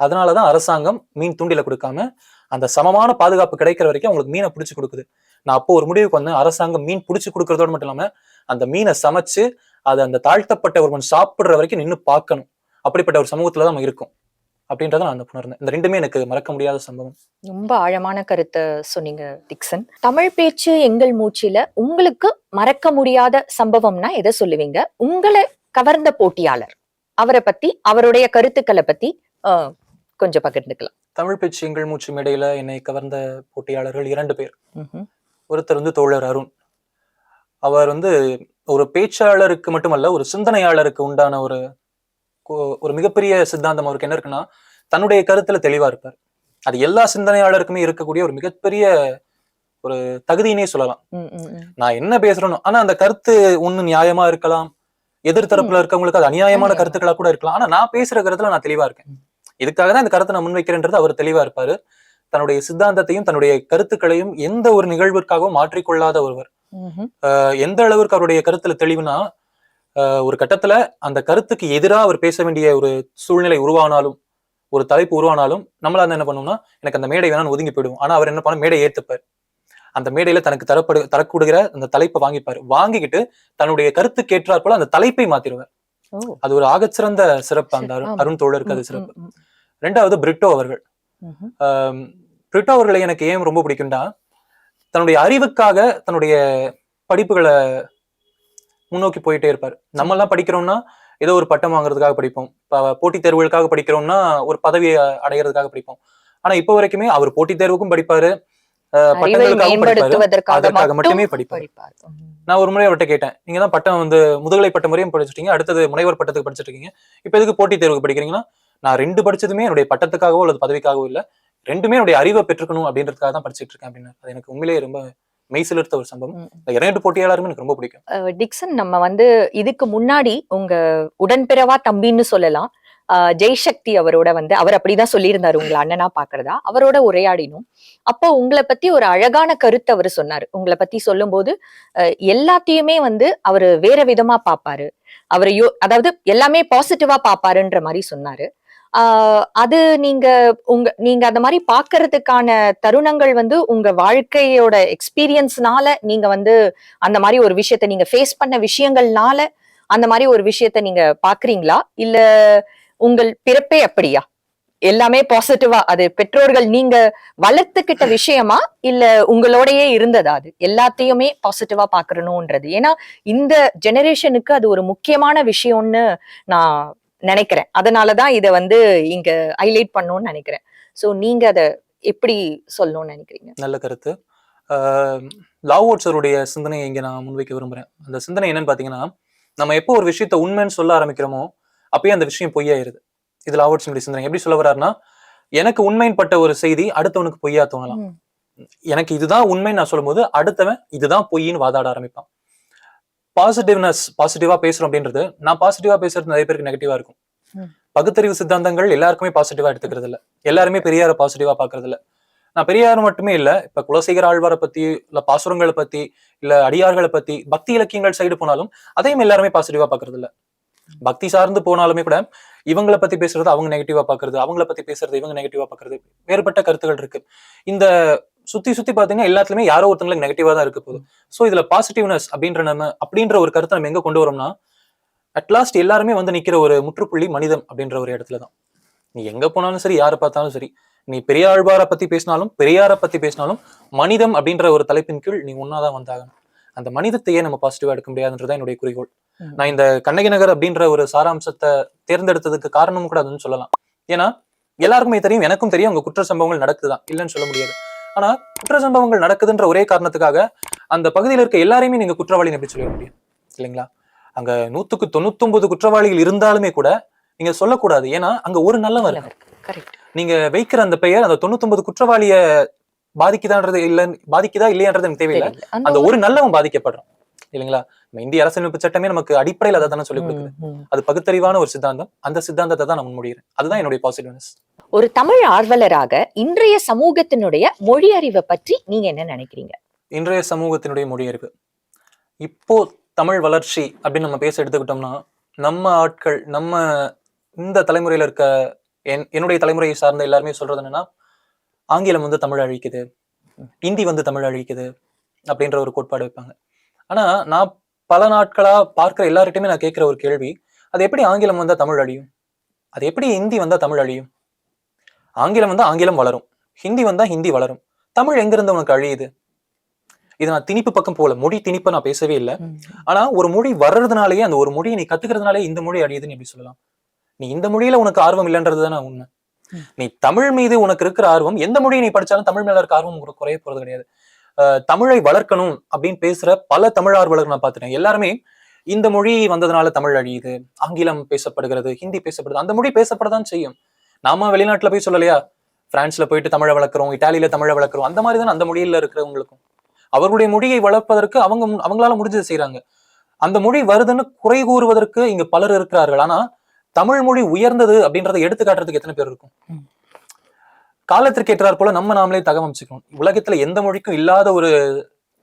அதனாலதான் அரசாங்கம் மீன் தூண்டில கொடுக்காம அந்த சமமான பாதுகாப்பு கிடைக்கிற வரைக்கும் அவங்களுக்கு மீனை பிடிச்சு கொடுக்குது. நான் அப்போ ஒரு முடிவுக்கு வந்தேன். அரசாங்கம் மீன் பிடிச்சு கொடுக்கறதோட மட்டும் இல்லாம அந்த மீனை சமைச்சு அதை அந்த தாழ்த்தப்பட்ட ஒருவன் சாப்பிடுற வரைக்கும் நின்னு பார்க்கணும். அப்படிப்பட்ட ஒரு சமூகத்துல தான் நம்ம இருக்கும். அப்படின்றத நான் உணர்ந்தேன். இந்த ரெண்டுமே எனக்கு மறக்க முடியாத சம்பவம். ரொம்ப ஆழமான கருத்தை சொன்னீங்க டிக்சன். தமிழ் பேச்சு எங்கள் மூச்சில உங்களுக்கு மறக்க முடியாத சம்பவம்னா எதை சொல்லுவீங்க? உங்களை கவர்ந்த போட்டியாளர். அவரை பத்தி அவருடைய கருத்துக்களை பத்தி கொஞ்சம் பகிர்ந்துக்கலாம். தமிழ் பேச்சு எங்கள் மூச்சு மேடையில என்னை கவர்ந்த போட்டியாளர்கள் இரண்டு பேர். ஒருத்தர் வந்து தோழர் அருண். அவர் வந்து ஒரு பேச்சாளருக்கு மட்டுமல்ல ஒரு சிந்தனையாளருக்கு உண்டான ஒரு ஒரு மிகப்பெரிய சித்தாந்தம் அவருக்கு என்ன இருக்குன்னா தன்னுடைய கருத்துல தெளிவா இருப்பார். அது எல்லா சிந்தனையாளருக்குமே இருக்கக்கூடிய ஒரு மிகப்பெரிய ஒரு தகுதியினே சொல்லலாம். நான் என்ன பேசுறேனோ ஆனா அந்த கருத்து ஒண்ணு நியாயமா இருக்கலாம். எதிர்த்தரப்புல இருக்கவங்களுக்கு அது அநியாயமான அநியாயம். கருத்துக்களா கூட இருக்கலாம். ஆனா நான் பேசுற கருத்துல நான் தெளிவா இருக்கேன். இதுக்காக தான் இந்த கருத்தை நான் முன்வைக்கிறேன்றது அவர் தெளிவா இருப்பாரு. தன்னுடைய சித்தாந்தத்தையும் தன்னுடைய கருத்துக்களையும் எந்த ஒரு நிகழ்விற்காகவும் மாற்றிக்கொள்ளாத ஒருவர். எந்த அளவுக்கு அவருடைய கருத்துல தெளிவுனா ஒரு கட்டத்துல அந்த கருத்துக்கு எதிராக அவர் பேச வேண்டிய ஒரு சூழ்நிலை உருவானாலும் ஒரு தலைப்பு உருவானாலும் நம்மள அந்த என்ன பண்ணோம்னா எனக்கு அந்த மேடை வேணாம்னு ஒதுங்கி போயிடும். ஆனா அவர் என்ன பண்ண மேடை ஏத்துப்பார். அந்த மேடையில தனக்கு தரப்படு தரக்கூடுகிற அந்த தலைப்பை வாங்கிப்பார். வாங்கிக்கிட்டு தன்னுடைய கருத்துக்கு ஏற்றாற் போல அந்த தலைப்பை மாத்திருவார். அது ஒரு ஆகச்சிறந்த சிறப்பு அந்த அருண் தோழருக்கு அது சிறப்பு. ரெண்டாவது பிரிட்டோ அவர்கள். பிரிட்டோ அவர்களை எனக்கு ஏன் ரொம்ப பிடிக்கும்னா தன்னுடைய அறிவுக்காக தன்னுடைய படிப்புகளை முன்னோக்கி போயிட்டே இருப்பார். நம்ம எல்லாம் படிக்கிறோம்னா ஏதோ ஒரு பட்டம் வாங்குறதுக்காக படிப்போம். இப்ப போட்டித் தேர்வுகளுக்காக படிக்கிறோம்னா ஒரு பதவியை அடையிறதுக்காக படிப்போம். ஆனா இப்போ வரைக்குமே அவர் போட்டித் தேர்வுக்கும் படிப்பாரு. அதற்காக மட்டுமே படிப்பார். நான் ஒரு முறை அவர்கிட்ட கேட்டேன் நீங்க தான் பட்டம் வந்து முதுகலை பட்டம் வரையும் படிச்சிட்டீங்க அடுத்தது முனைவர் பட்டத்துக்கு படிச்சிட்டு இருக்கீங்க இப்போ எதுக்கு போட்டித் தேர்வுக்கு படிக்கிறீங்கன்னா நான் ரெண்டு படிச்சதுமே என்னுடைய பட்டத்துக்காகவோ அல்லது பதவிக்காகவோ இல்ல ரெண்டுமே என்னுடைய அறிவை பெற்றுக்கணும் அப்படின்றதுக்காக தான் படிச்சிட்டு இருக்கேன் அப்படின்னு. அது எனக்கு உண்மையிலேயே ரொம்ப மெய்சிலிருத்த ஒரு சம்பவம். இரண்டு போட்டியாளருமே எனக்கு ரொம்ப பிடிக்கும். டிக்சன் நம்ம வந்து இதுக்கு முன்னாடி உங்க உடன்பிறவா தம்பின்னு சொல்லலாம். ஜெய்சக்தி அவரோட வந்து அவர் அப்படிதான் சொல்லியிருந்தாரு உங்களை அண்ணனா பாக்குறதா. அவரோட உரையாடினோம். அப்போ உங்களை பத்தி ஒரு அழகான கருத்து அவர் சொன்னாரு. உங்களை பத்தி சொல்லும்போது அஹ் எல்லாத்தையுமே வந்து அவரு வேற விதமா பாப்பாரு. அவர் யோ அதாவது எல்லாமே பாசிட்டிவா பாப்பாருன்ற மாதிரி சொன்னாரு. ஆஹ் அது நீங்க உங்க நீங்க அந்த மாதிரி பாக்குறதுக்கான தருணங்கள் வந்து உங்க வாழ்க்கையோட எக்ஸ்பீரியன்ஸ்னால நீங்க வந்து அந்த மாதிரி ஒரு விஷயத்த நீங்க ஃபேஸ் பண்ண விஷயங்கள்னால அந்த மாதிரி ஒரு விஷயத்த நீங்க பாக்குறீங்களா? இல்ல உங்கள் பிறப்பே அப்படியா? எல்லாமே பாசிட்டிவா அது பெற்றோர்கள் நீங்க வளர்த்துக்கிட்ட விஷயமா? இல்ல உங்களோடயே இருந்ததா அது? எல்லாத்தையுமே பாசிட்டிவா பாக்குறணும்ன்றது. ஏன்னா இந்த ஜெனரேஷனுக்கு அது ஒரு முக்கியமான விஷயம்னு நான் நினைக்கிறேன். அதனாலதான் இத வந்து இங்க ஹைலைட் பண்ணணும்னு நினைக்கிறேன். சோ நீங்க அத எப்படி சொல்லணும்னு நினைக்கிறீங்க? நல்ல கருத்து. லாவோட்ஸருடைய சிந்தனையை இங்க நான் முன்வைக்க விரும்புறேன். அந்த சிந்தனை என்னன்னு பாத்தீங்கன்னா நம்ம எப்போ ஒரு விஷயத்த உண்மைன்னு சொல்ல ஆரம்பிக்கிறோமோ அப்பயே அந்த விஷயம் பொய்யாயிருது. இது லாவோட்ஸனுடைய சிந்தனை. எப்படி சொல்ல வர்றாருன்னா எனக்கு உண்மைப்பட்ட ஒரு செய்தி அடுத்தவனுக்கு பொய்யா தோணலாம். எனக்கு இதுதான் உண்மைன்னு நான் சொல்லும்போது அடுத்தவன் இதுதான் பொய்ன்னு வாதாட ஆரம்பிப்பான். பாசிட்டிவ்னஸ் பாசிட்டிவா பேசுறோம் அப்படின்றது நான் பாசிட்டிவா பேசுறது நிறைய பேருக்கு நெகட்டிவா இருக்கும். பகுத்தறிவு சித்தாந்தங்கள் எல்லாருக்குமே பாசிட்டிவா எடுத்துக்கிறது இல்ல. எல்லாருமே பெரியார பாசிட்டிவா பாக்குறது இல்ல. நான் பெரியார் மட்டுமே இல்ல இப்ப குலசேகர ஆழ்வாரை பத்தி இல்ல பாசுரங்களை பத்தி இல்ல அடியார்களை பத்தி பக்தி இலக்கியங்கள் சைடு போனாலும் அதையும் எல்லாருமே பாசிட்டிவா பாக்குறது இல்ல. பக்தி சார்ந்து போனாலுமே கூட இவங்கள பத்தி பேசுறது அவங்க நெகட்டிவா பாக்குறது அவங்கள பத்தி பேசுறது இவங்க நெகட்டிவா பாக்குறது வேறுபட்ட கருத்துகள் இருக்கு. இந்த சுத்தி சுத்தி பாத்தீங்கன்னா எல்லாத்துலயுமே யாரோ ஒருத்தங்களுக்கு நெகட்டிவா தான் இருக்க போகுது. சோ இதுல பாசிட்டிவ்னஸ் அப்படின்ற நம்ம அப்படின்ற ஒரு கருத்தை நம்ம எங்க கொண்டு வரோம்னா அட்லாஸ்ட் எல்லாருமே வந்து நிக்கிற ஒரு முற்றுப்புள்ளி மனிதம் அப்படின்ற ஒரு இடத்துல தான். நீ எங்க போனாலும் சரி யாரை பார்த்தாலும் சரி நீ பெரியாழ்வாரை பத்தி பேசினாலும் பெரியாரை பத்தி பேசினாலும் மனிதம் அப்படின்ற ஒரு தலைப்பின் கீழ் நீ ஒன்னாதான் வந்தாகணும். அந்த மனிதத்தையே நம்ம பாசிட்டிவா எடுக்க முடியாதுன்றதான் என்னுடைய குறிக்கோள். நான் இந்த கண்ணகி நகர் அப்படின்ற ஒரு சாராம்சத்தை தேர்ந்தெடுத்ததுக்கு காரணமும் கூட அதுன்னு சொல்லலாம். ஏன்னா எல்லாருக்குமே தெரியும் எனக்கும் தெரியும் அங்க குற்ற சம்பவங்கள் நடக்குதுதான். இல்லைன்னு சொல்ல முடியாது. ஆனா குற்ற சம்பவங்கள் நடக்குதுன்ற ஒரே காரணத்துக்காக அந்த பகுதியில் இருக்க எல்லாரையுமே நீங்க குற்றவாளின்னு எப்படி சொல்ல முடியும்? இல்லைங்களா? அங்க நூத்துக்கு தொண்ணூத்தொன்பது குற்றவாளிகள் இருந்தாலுமே கூட நீங்க சொல்லக்கூடாது. ஏன்னா அங்க ஒரு கரெக்ட் நீங்க வைக்கிற அந்த பெயர் அந்த தொண்ணூத்தொன்பது குற்றவாளிய பாதிக்குதான்றது இல்ல பாதிக்குதா இல்லையான்றது எனக்கு தேவையில்லை அந்த ஒரு நல்லவன் பாதிக்கப்படுறான் இல்லைங்களா? நம்ம இந்திய அரசியலமைப்பு சட்டமே நமக்கு அடிப்படையில் அதை தானே சொல்லி கொடுக்குது. அது பகுத்தறிவான ஒரு சித்தாந்தம். அந்த சித்தாந்தத்தை தான் நான் முன்மொழிகிறேன். அதுதான் என்னுடைய பாசிட்டிவ்னஸ் ஒரு தமிழ் ஆர்வலராக இன்றைய சமூகத்தினுடைய மொழி அறிவை பற்றி நீங்க என்ன நினைக்கிறீங்க? இன்றைய சமூகத்தினுடைய மொழியறிவு இப்போ தமிழ் வளர்ச்சி அப்படின்னு நம்ம பேச எடுத்துக்கிட்டோம்னா நம்ம ஆட்கள் நம்ம இந்த தலைமுறையில இருக்க என் என்னுடைய தலைமுறையை சார்ந்த எல்லாருமே சொல்றது என்னன்னா ஆங்கிலம் வந்து தமிழ் அழிக்குது. ஹிந்தி வந்து தமிழ் அழிக்குது அப்படின்ற ஒரு கோட்பாடு வைப்பாங்க. ஆனா நான் பல நாட்களா பார்க்கிற எல்லார்கிட்டயுமே நான் கேட்கிற ஒரு கேள்வி அது எப்படி ஆங்கிலம் வந்தா தமிழ் அழியும்? அது எப்படி ஹிந்தி வந்தா தமிழ் அழியும்? ஆங்கிலம் வந்தா ஆங்கிலம் வளரும். ஹிந்தி வந்தா ஹிந்தி வளரும். தமிழ் எங்கிருந்து உனக்கு அழியுது? இது நான் திணிப்பு பக்கம் போல மொழி திணிப்பை நான் பேசவே இல்லை. ஆனா ஒரு மொழி வர்றதுனாலயே அந்த ஒரு மொழியை நீ கத்துக்கிறதுனாலே இந்த மொழி அழியுதுன்னு எப்படி சொல்லலாம்? நீ இந்த மொழியில உனக்கு ஆர்வம் இல்லைன்றது தானே உண்மை. நீ தமிழ் மீது உனக்கு இருக்கிற ஆர்வம் எந்த மொழியை நீ படிச்சாலும் தமிழ் மேல இருக்க ஆர்வம் உனக்கு குறைய போறது கிடையாது. தமிழை வளர்க்கணும் அப்படின்னு பேசுற பல தமிழார்வலர்கள் நான் பார்த்துட்டேன் எல்லாருமே இந்த மொழி வந்ததுனால தமிழ் அழியுது ஆங்கிலம் பேசப்படுகிறது ஹிந்தி பேசப்படுது அந்த மொழி பேசப்படதான் செய்யும். நாம வெளிநாட்டுல போய் சொல்லலையா? பிரான்ஸ்ல போயிட்டு தமிழை வளர்க்குறோம் இட்டாலியில தமிழை வளர்க்குறோம் அந்த மாதிரி தான் அந்த மொழியில இருக்கிறவங்களுக்கும். அவர்களுடைய மொழியை வளர்ப்பதற்கு அவங்க அவங்களால முடிஞ்சது செய்யறாங்க அந்த மொழி வருதுன்னு குறை கூறுவதற்கு இங்க பலர் இருக்கிறார்கள். ஆனா தமிழ் மொழி உயர்ந்தது அப்படின்றத எடுத்து காட்டுறதுக்கு எத்தனை பேர் இருக்கும்? காலத்திற்கு ஏற்றாற் போல நம்ம நாமளே தகவமைச்சுக்கணும் உலகத்துல எந்த மொழிக்கும் இல்லாத ஒரு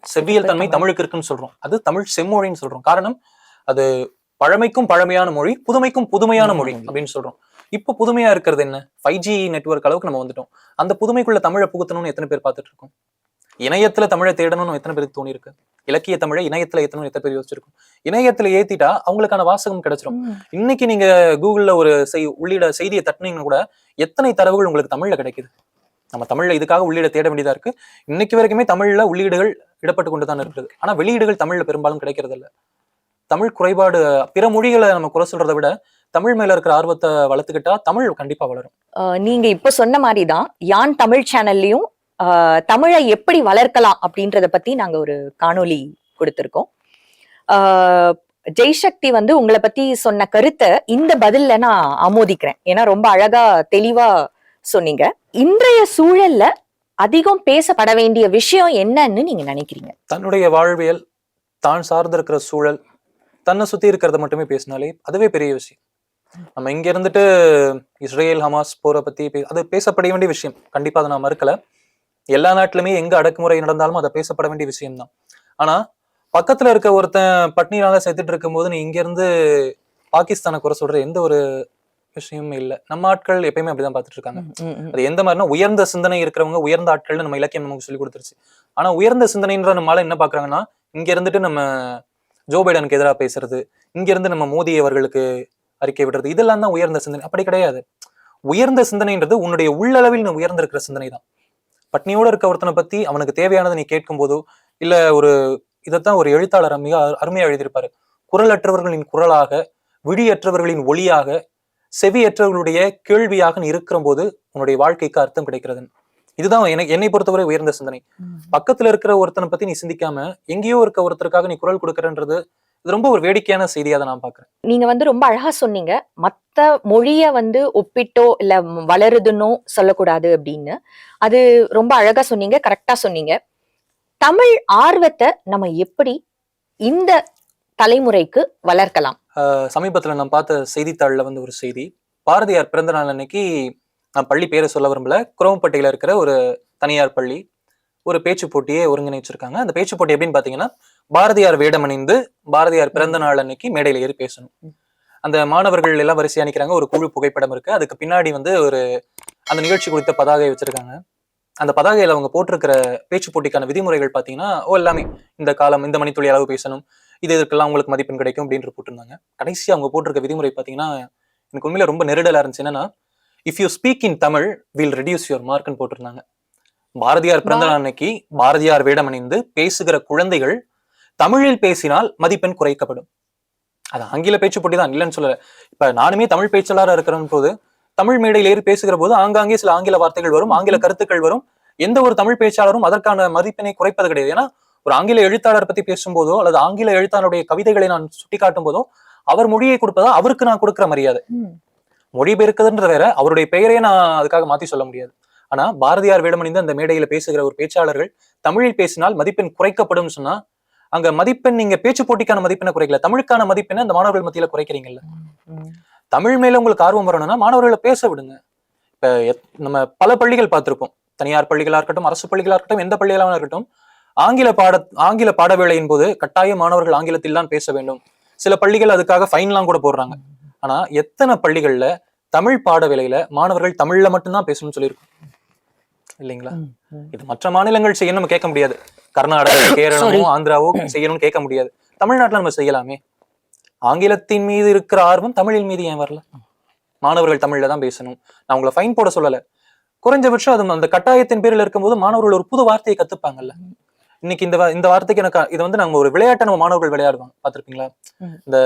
செவ்வியல் தன்மை தமிழ். தமிழுக்கு இருக்குன்னு சொல்றோம். அது தமிழ் செம்மொழின்னு சொல்றோம். காரணம் அது பழமைக்கும் பழமையான மொழி புதுமைக்கும் புதுமையான மொழி. அப்படின்னு சொல்றோம். இப்போ புதுமையா இருக்கிறது என்ன? ஃபைவ் ஜி நெட்வொர்க் அளவுக்கு நம்ம வந்துட்டோம். அந்த புதுமைக்குள்ள தமிழை புகுத்தணும்னு எத்தனை பேர் பார்த்துட்டு இருக்கோம்? இணையத்துல தமிழை தேடணும்னு எத்தனை பேருக்கு தோணி இருக்கு இலக்கிய தமிழை இணையத்துல ஏத்தணும்னு எத்தனை பேர் யோசிச்சிருக்கும்? இணையத்துல ஏத்திட்டா அவங்களுக்கான வாசகம் கிடைச்சிரும். இன்னைக்கு நீங்க கூகுள்ல ஒரு செய் உள்ளிட செய்தியை தட்டினீங்கன்னா கூட எத்தனை தரவுகள் உங்களுக்கு தமிழ்ல கிடைக்குது? நம்ம தமிழ்ல இதுக்காக உள்ளீட தேட வேண்டியதா இருக்கு. இன்னைக்கு வரைக்குமே தமிழ்ல உள்ளீடுகள் இடப்பட்டு கொண்டு தான் இருக்குது. ஆனா வெளியீடுகள் தமிழ்ல பெரும்பாலும் கிடைக்கிறது இல்ல. தமிழ் குறைபாடு பிற மொழிகளை நம்ம குறை சொல்றதை விட தமிழ் மேல இருக்கிற ஆர்வத்தை வளர்த்துக்கிட்டா தமிழ் கண்டிப்பா வளரும். நீங்க இப்ப சொன்ன மாதிரி தான் யான் தமிழ் சேனல்லையும் தமிழை எப்படி வளர்க்கலாம் அப்படின்றத பத்தி நாங்க ஒரு காணொலி கொடுத்திருக்கோம். ஜெய்சக்தி வந்து உங்களை பத்தி சொன்ன கருத்தை இந்த பதில்ல நான் ஆமோதிக்கிறேன். ஏன்னா ரொம்ப அழகா தெளிவா சொன்னீங்க. இன்றைய சூழல்ல அதிகம் பேசப்பட வேண்டிய விஷயம் என்னன்னு நீங்க நினைக்கிறீங்க? தன்னுடைய வாழ்வியல் தான் சார்ந்திருக்கிற சூழல் தன்னை சுத்தி இருக்கிறத மட்டுமே பேசினாலே அதுவே பெரிய விஷயம். நம்ம இங்க இருந்துட்டு இஸ்ரேல் ஹமாஸ் போரை பத்தி பே- அது பேசப்பட வேண்டிய விஷயம். கண்டிப்பா அதை நான் மறுக்கல. எல்லா நாட்டிலுமே எங்க அடக்குமுறை நடந்தாலும் அதை பேசப்பட வேண்டிய விஷயம்தான். ஆனா பக்கத்துல இருக்க ஒருத்தன் பட்னியால செத்துட்டு இருக்கும்போது நீ இங்க இருந்து பாகிஸ்தானை குறை சொல்ற எந்த ஒரு விஷயமும் இல்லை. நம்ம ஆட்கள் எப்பயுமே அப்படிதான் பார்த்துட்டு இருக்காங்க. அது எந்த மாதிரினா உயர்ந்த சிந்தனை இருக்கிறவங்க உயர்ந்த ஆட்கள்னு நம்ம இலக்கியம் நமக்கு சொல்லி கொடுத்துருச்சு. ஆனா உயர்ந்த சிந்தனைன்ற நம்மளால என்ன பாக்குறாங்கன்னா இங்க இருந்துட்டு நம்ம ஜோ பைடனுக்கு எதிராக பேசுறது இங்க இருந்து நம்ம மோடி அவர்களுக்கு அறிக்கை விடுறது இதெல்லாம் தான் உயர்ந்த சிந்தனை. அப்படி கிடையாது. உயர்ந்த சிந்தனைன்றது உன்னுடைய உள்ளளவில் நீ உயர்ந்திருக்கிற சிந்தனை தான் பட்னியோட இருக்க ஒருத்தனை பத்தி அவனுக்கு தேவையானதை நீ கேட்கும் போதோ இல்ல ஒரு இதைத்தான் ஒரு எழுத்தாளர் மிக அரு- அருமையா எழுதியிருப்பாரு. குரலற்றவர்களின் குரலாக விழியற்றவர்களின் ஒளியாக செவியற்றவர்களுடைய கேள்வியாக நீ இருக்கிற போது உன்னுடைய வாழ்க்கைக்கு அர்த்தம் கிடைக்கிறது. இதுதான் எனக்கு என்னை பொறுத்தவரை உயர்ந்த சிந்தனை. பக்கத்துல இருக்கிற ஒருத்தனை பத்தி நீ சிந்திக்காம எங்கேயோ இருக்க ஒருத்தருக்காக நீ குரல் கொடுக்கறன்றது இது ரொம்ப ஒரு வேடிக்கையான செய்தியா தான் நான் பாக்குறேன் நீங்க வந்து ரொம்ப அழகா சொன்னீங்க. மத்த மொழிய வந்து ஒப்பிட்டோ இல்ல வளருதுன்னோ சொல்லக்கூடாது அப்படின்னு. அது ரொம்ப அழகா சொன்னீங்க கரெக்டா சொன்னீங்க. தமிழ் ஆர்வத்தை நம்ம எப்படி இந்த தலைமுறைக்கு வளர்க்கலாம்? அஹ் சமீபத்துல நான் பார்த்த செய்தித்தாள்ல வந்து ஒரு செய்தி. பாரதியார் பிறந்த நாள் அன்னைக்கு நான் பள்ளி பேரை சொல்ல விரும்பல. குரோம்பட்டியில இருக்கிற ஒரு தனியார் பள்ளி. ஒரு பேச்சு போட்டியை ஒருங்கிணைச்சிருக்காங்க. அந்த பேச்சு போட்டி எப்படின்னு பாத்தீங்கன்னா பாரதியார் வேடம் அணிந்து பாரதியார் பிறந்த நாள் அன்னைக்கு மேடையில ஏறி பேசணும். அந்த மாணவர்கள் எல்லாம் வரிசையா நிக்கிறாங்க. ஒரு குழு புகைப்படம் இருக்கு. அதுக்கு பின்னாடி வந்து ஒரு அந்த நிகழ்ச்சி குறித்த பதாகை வச்சிருக்காங்க. அந்த பதாகையில அவங்க போட்டிருக்கிற பேச்சு போட்டிக்கான விதிமுறைகள் பாத்தீங்கன்னா ஓ எல்லாமே இந்த காலம் இந்த மணித்துளி அளவு பேசணும். இது இதுக்கெல்லாம் உங்களுக்கு மதிப்பெண் கிடைக்கும் அப்படின்னு போட்டிருந்தாங்க. கடைசி அவங்க போட்டிருக்க விதிமுறை பாத்தீங்கன்னா எனக்கு உண்மையில ரொம்ப நெருடலா இருந்துச்சு. என்னன்னா if you speak in Tamil will reduce your மார்க்னு போட்டிருந்தாங்க. பாரதியார் பிறந்த அன்னைக்கு பாரதியார் வேடம் அணிந்து பேசுகிற குழந்தைகள் தமிழில் பேசினால் மதிப்பெண் குறைக்கப்படும். அது ஆங்கில பேச்சு போட்டி தான் இல்லைன்னு சொல்லல. இப்ப நானுமே தமிழ் பேச்சாளராக இருக்கிற போது தமிழ் மேடையில் ஏறி பேசுகிற போது ஆங்காங்கே சில ஆங்கில வார்த்தைகள் வரும் ஆங்கில கருத்துக்கள் வரும். எந்த ஒரு தமிழ் பேச்சாளரும் அதற்கான மதிப்பெண்ணை குறைப்பது கிடையாது. ஏன்னா ஒரு ஆங்கில எழுத்தாளர் பத்தி பேசும்போதோ அல்லது ஆங்கில எழுத்தாளருடைய கவிதைகளை நான் சுட்டிக்காட்டும் போதோ அவர் மொழியை கொடுப்பதா அவருக்கு நான் கொடுக்கிற மரியாதை. மொழிபெயர்க்குதுன்றது வேற அவருடைய பெயரையே நான் அதுக்காக மாத்தி சொல்ல முடியாது. ஆனா பாரதியார் வேடமணிந்து அந்த மேடையில பேசுகிற ஒரு பேச்சாளர்கள் தமிழில் பேசினால் மதிப்பெண் குறைக்கப்படும் சொன்னா அங்க மதிப்பெண் நீங்க பேச்சு போட்டிக்கான மதிப்பெண்ணை குறைக்கல. தமிழுக்கான மதிப்பெண்ணை அந்த மாணவர்கள் மத்தியில குறைக்கிறீங்கல்ல. தமிழ் மேல உங்களுக்கு ஆர்வம் வரணும்னா மாணவர்களை பேச விடுங்க. இப்ப நம்ம பல பள்ளிகள் பார்த்திருப்போம். தனியார் பள்ளிகளா இருக்கட்டும் அரசு பள்ளிகளா இருக்கட்டும் எந்த பள்ளிகளாக இருக்கட்டும் ஆங்கில பாட ஆங்கில பாட வேளையின் போது கட்டாய மாணவர்கள் ஆங்கிலத்தில் தான் பேச வேண்டும். சில பள்ளிகள் அதுக்காக ஃபைன்லாம் கூட போடுறாங்க. ஆனா எத்தனை பள்ளிகள்ல தமிழ் பாட வேளையில மாணவர்கள் தமிழ்ல மட்டும்தான் பேசணும்னு சொல்லியிருக்கோம்? இல்லைங்களா? இது மற்ற மாநிலங்கள் செய்யணும் நம்ம கேட்க முடியாது. கர்நாடகா. கேரளமோ ஆந்திராவோ செய்யணும்னு கேட்க முடியாது. தமிழ்நாட்டுல நம்ம செய்யலாமே. ஆங்கிலத்தின் மீது இருக்கிற ஆர்வம் தமிழின் மீது ஏன் வரல? மாணவர்கள் தமிழ்ல தான் பேசணும். நான் உங்களை ஃபைன் போட சொல்லல. குறைஞ்சபட்சம் அது அந்த கட்டாயத்தின் பேரில் இருக்கும்போது மாணவர்கள் ஒரு புது வார்த்தையை கத்துப்பாங்கல்ல. இன்னைக்கு இந்த இந்த வார்த்தைக்கு எனக்கு இது வந்து நாங்க ஒரு விளையாட்டை நம்ம மாணவர்கள் விளையாடுவாங்க. பாத்திருப்பீங்களா. இந்த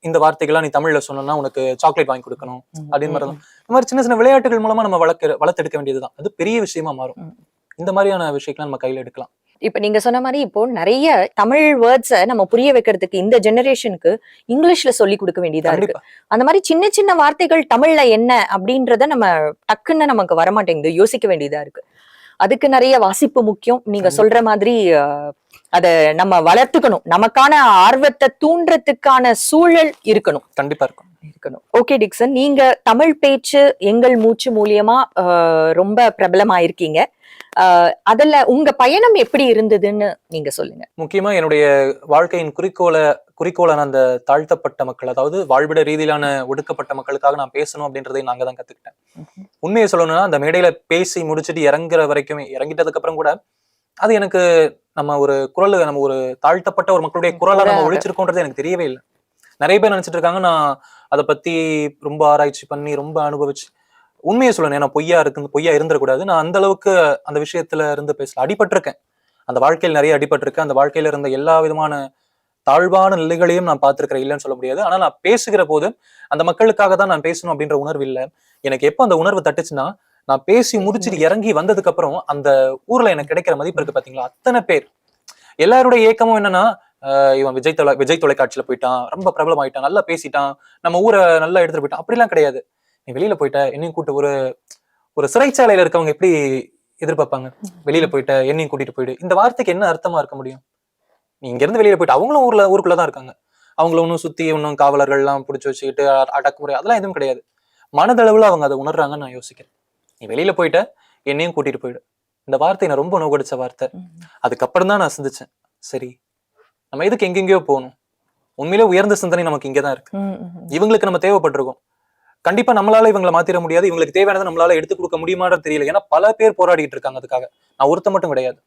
இந்த வார்த்தைகள்லாம் நீ தமிழ்ல சொன்னா உனக்கு சாக்லேட் வாங்கி கொடுக்கணும். அப்படின்னு மாதிரி தான். இந்த மாதிரி சின்ன சின்ன விளையாட்டுகள் மூலமா நம்ம வளர்க்க வளர்த்தெடுக்க வேண்டியதுதான். அது பெரிய விஷயமா மாறும். இந்த மாதிரியான விஷயங்களை நம்ம கையில எடுக்கலாம். இப்ப நீங்க சொன்ன மாதிரி இப்போ நிறைய தமிழ் வேர்ட்ஸ நம்ம புரிய வைக்கிறதுக்கு இந்த ஜெனரேஷனுக்கு இங்கிலீஷ்ல சொல்லி கொடுக்க வேண்டியதா இருக்கு. அந்த மாதிரி சின்ன சின்ன வார்த்தைகள் தமிழ்ல என்ன அப்படின்றத நம்ம டக்குன்னு நமக்கு வரமாட்டேங்குது. யோசிக்க வேண்டியதா இருக்கு. அதுக்கு நிறைய வாசிப்பு முக்கியம். நீங்க. சொல்ற மாதிரி அத நம்ம வளர்த்துக்கணும். நமக்கான ஆர்வத்தை தூண்டுறதுக்கான சூழல் இருக்கணும். கண்டிப்பா இருக்கும். இருக்கணும். ஓகே டிக்சன் நீங்க தமிழ் பேச்சு எங்கள் மூச்சு மூலியமா ரொம்ப பிரபலமாயிருக்கீங்க. அஹ், அதுல உங்க பயணம் எப்படி இருந்ததுன்னு நீங்க சொல்லுங்க முக்கியமா என்னுடைய வாழ்க்கையின் குறிக்கோள குறிக்கோளான அந்த தாழ்த்தப்பட்ட மக்கள் அதாவது வாழ்விட ரீதியிலான ஒடுக்கப்பட்ட மக்களுக்காக நான் பேசணும் அப்படின்றதை நாங்க தான் கத்துக்கிட்டேன். உண்மையை சொல்லணும்னா அந்த மேடையில பேசி முடிச்சுட்டு இறங்குற வரைக்குமே இறங்கிட்டதுக்கு அப்புறம் கூட அது எனக்கு நம்ம ஒரு குரல் நம்ம ஒரு தாழ்த்தப்பட்ட ஒரு மக்களுடைய குரலை நம்ம. ஒழிச்சிருக்கோன்றது எனக்கு தெரியவே இல்லை நிறைய பேர் நினைச்சிட்டு இருக்காங்க நான் அதை பத்தி ரொம்ப ஆராய்ச்சி பண்ணி ரொம்ப அனுபவிச்சு உண்மையை சொல்லணும். நான் பொய்யா இருக்கு பொய்யா இருந்துடக்கூடாது. நான் அந்த அளவுக்கு அந்த விஷயத்துல இருந்து பேசல. அடிபட்டிருக்கேன். அந்த வாழ்க்கையில் நிறைய அடிபட்டிருக்கேன் அந்த வாழ்க்கையில இருந்த எல்லா விதமான தாழ்வான நிலைகளையும் நான் பார்த்திருக்கிறேன். இல்லைன்னு சொல்ல முடியாது. ஆனா நான் பேசுகிற போது அந்த மக்களுக்காக தான் நான் பேசணும் அப்படின்ற உணர்வு இல்லை. எனக்கு எப்போ அந்த உணர்வு தட்டுச்சுன்னா நான் பேசி முடிச்சுட்டு இறங்கி வந்ததுக்கு அப்புறம் அந்த ஊர்ல எனக்கு கிடைக்கிற மதிப்பு இருக்கு பாத்தீங்களா? அத்தனை பேர். எல்லாருடைய ஏக்கமும் என்னன்னா இவன் விஜய் தொலை விஜய் தொலைக்காட்சியில போயிட்டான். ரொம்ப பிரபலமாயிட்டான். நல்லா பேசிட்டான். நம்ம ஊரை நல்லா எடுத்துட்டு போயிட்டான். அப்படிலாம் கிடையாது. நீ வெளியில போயிட்ட என்னையும் கூட்டு ஒரு ஒரு சிறைச்சாலையில இருக்கவங்க எப்படி எதிர்பார்ப்பாங்க? வெளியில போயிட்ட என்னையும் கூட்டிட்டு போயிடு. இந்த வார்த்தைக்கு என்ன அர்த்தமா இருக்க முடியும்? நீ இங்க இருந்து வெளியில போயிட்டு அவங்களும் ஊர்ல ஊருக்குள்ள தான் இருக்காங்க. அவங்கள ஒன்றும் சுத்தி ஒன்றும் காவலர்கள் எல்லாம் பிடிச்சி வச்சுக்கிட்டு அடக்குமுறை அதெல்லாம் எதுவும் கிடையாது. மனதளவுல அவங்க அதை உணர்றாங்கன்னு நான் யோசிக்கிறேன். நீ வெளியில போயிட்ட என்னையும் கூட்டிட்டு போயிடு. இந்த வார்த்தை நான் ரொம்ப நோகடிச்ச வார்த்தை. அதுக்கப்புறம் தான் நான் சிந்திச்சேன். சரி நம்ம எதுக்கு எங்கெங்கேயோ போகணும்? உண்மையிலே உயர்ந்த சிந்தனை நமக்கு இங்கே தான் இருக்கு இவங்களுக்கு நம்ம தேவைப்பட்டிருக்கோம். கண்டிப்பா நம்மளால இவங்களை மாத்திர முடியாது. இவங்களுக்கு தேவையானதை நம்மளால எடுத்து கொடுக்க முடியுமான்றது தெரியல. ஏன்னா பல பேர் போராடிட்டு இருக்காங்க அதுக்காக. நான் ஒருத்த மட்டும் கிடையாது.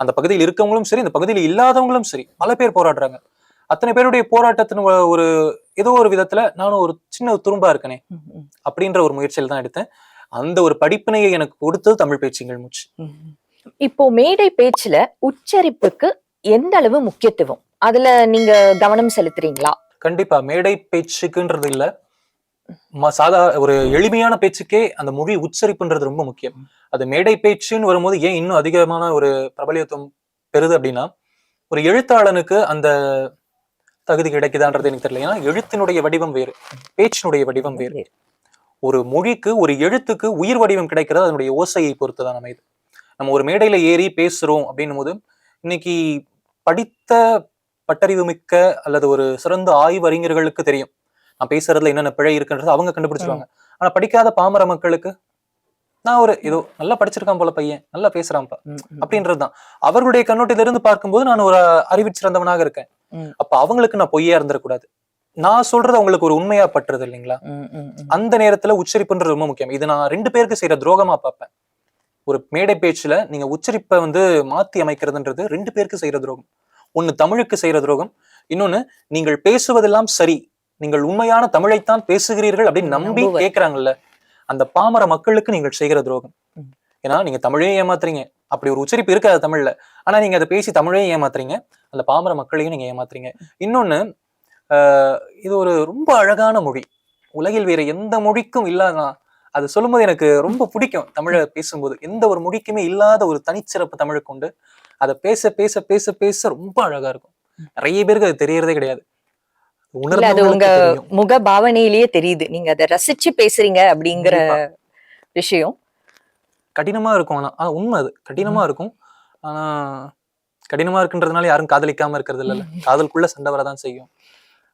அந்த பகுதியில் இருக்கவங்களும் சரி இந்த பகுதியில் இல்லாதவங்களும் சரி பல பேர் போராடுறாங்க. அத்தனை பேருடைய போராட்டத்தின் ஒரு ஏதோ ஒரு விதத்துல நானும் ஒரு சின்ன துரும்பா இருக்கனே அப்படின்ற ஒரு முயற்சியில் தான் எடுத்தேன். அந்த ஒரு படிப்பினையை எனக்கு கொடுத்தது தமிழ் பேச்சுங்கள் மூச்சு. இப்போ மேடை பேச்சுல உச்சரிப்புக்கு எந்த அளவு முக்கியத்துவம்? அதுல நீங்க கவனம் செலுத்துறீங்களா? கண்டிப்பா. மேடை பேச்சுக்குன்றது இல்ல. சாதா ஒரு எளிமையான பேச்சுக்கே அந்த மொழி உச்சரிப்புன்றது ரொம்ப முக்கியம். அது மேடை பேச்சுன்னு வரும்போது ஏன் இன்னும் அதிகமான ஒரு பிரபலியத்துவம் பெறுது அப்படின்னா ஒரு எழுத்தாளனுக்கு அந்த தகுதி கிடைக்குதான்றது எனக்கு தெரியல. ஏன்னா எழுத்தினுடைய வடிவம் வேறு பேச்சினுடைய வடிவம் வேறு. ஒரு மொழிக்கு ஒரு எழுத்துக்கு உயிர் வடிவம் கிடைக்கிறது அதனுடைய ஓசையை பொறுத்துதான் அமையுது. நம்ம ஒரு மேடையில ஏறி பேசுறோம் அப்படின்னும் போது இன்னைக்கு படித்த பட்டறிவு மிக்க அல்லது ஒரு சிறந்த ஆய்வறிஞர்களுக்கு தெரியும். நான் பேசுறதுல என்னென்ன பிழை இருக்குன்றது அவங்க கண்டுபிடிச்சிருவாங்க. ஆனா படிக்காத பாமர மக்களுக்கு நான் ஒரு ஏதோ நல்லா படிச்சிருக்கான் போல பையன் நல்லா பேசுறான்ப்பா ம், அப்படின்றதுதான் அவர்களுடைய கண்ணோட்டத்திலிருந்து பார்க்கும்போது நான் ஒரு சிறந்தவனாக இருக்கேன். அப்ப அவங்களுக்கு நான் பொய்யா இருந்துடக்கூடாது நான் சொல்றது அவங்களுக்கு ஒரு உண்மையா பட்டுறது இல்லைங்களா. அந்த நேரத்துல உச்சரிப்புன்றது ரொம்ப முக்கியம். இது நான் ரெண்டு பேருக்கு செய்யற துரோகமா பார்ப்பேன். ஒரு மேடை பேச்சுல நீங்க உச்சரிப்பை வந்து மாத்தி அமைக்கிறதுன்றது ரெண்டு பேருக்கு செய்யற துரோகம். ஒண்ணு தமிழுக்கு செய்யற துரோகம். இன்னொன்னு நீங்கள் பேசுவதெல்லாம் சரி நீங்கள் உண்மையான தமிழைத்தான் பேசுகிறீர்கள் அப்படின்னு நம்பி நம்புவர். கேக்குறாங்கல்ல அந்த பாமர மக்களுக்கு நீங்கள் செய்கிற துரோகம். ஏன்னா நீங்க தமிழையும் ஏமாத்துறீங்க. அப்படி ஒரு உச்சரிப்பு இருக்காது தமிழ்ல. ஆனா நீங்க அதை பேசி தமிழையும் ஏமாத்துறீங்க. அந்த பாமர மக்களையும் நீங்க ஏமாத்துறீங்க. இன்னொன்னு இது ஒரு ரொம்ப அழகான மொழி. உலகில் வேற எந்த மொழிக்கும் இல்லாதான் அது சொல்லும்போது எனக்கு ரொம்ப பிடிக்கும் தமிழை பேசும்போது. எந்த ஒரு மொழிக்குமே இல்லாத ஒரு தனிச்சிறப்பு தமிழுக்கு உண்டு. அதை பேச பேச பேச பேச ரொம்ப அழகா இருக்கும். நிறைய பேருக்கு அது தெரியறதே கிடையாது. அது உங்க. முக பாவனையிலேயே தெரியுது. நீங்க அதை ரசிச்சு பேசுறீங்க அப்படிங்கிற. விஷயம். கடினமா இருக்கும் ஆனா ஆனா உண்மை அது. கடினமா இருக்கும். ஆனா கடினமா இருக்குன்றதுனால யாரும் காதலிக்காம இருக்கிறது இல்ல காதலுக்குள்ள சண்டை வரதான் செய்யும்.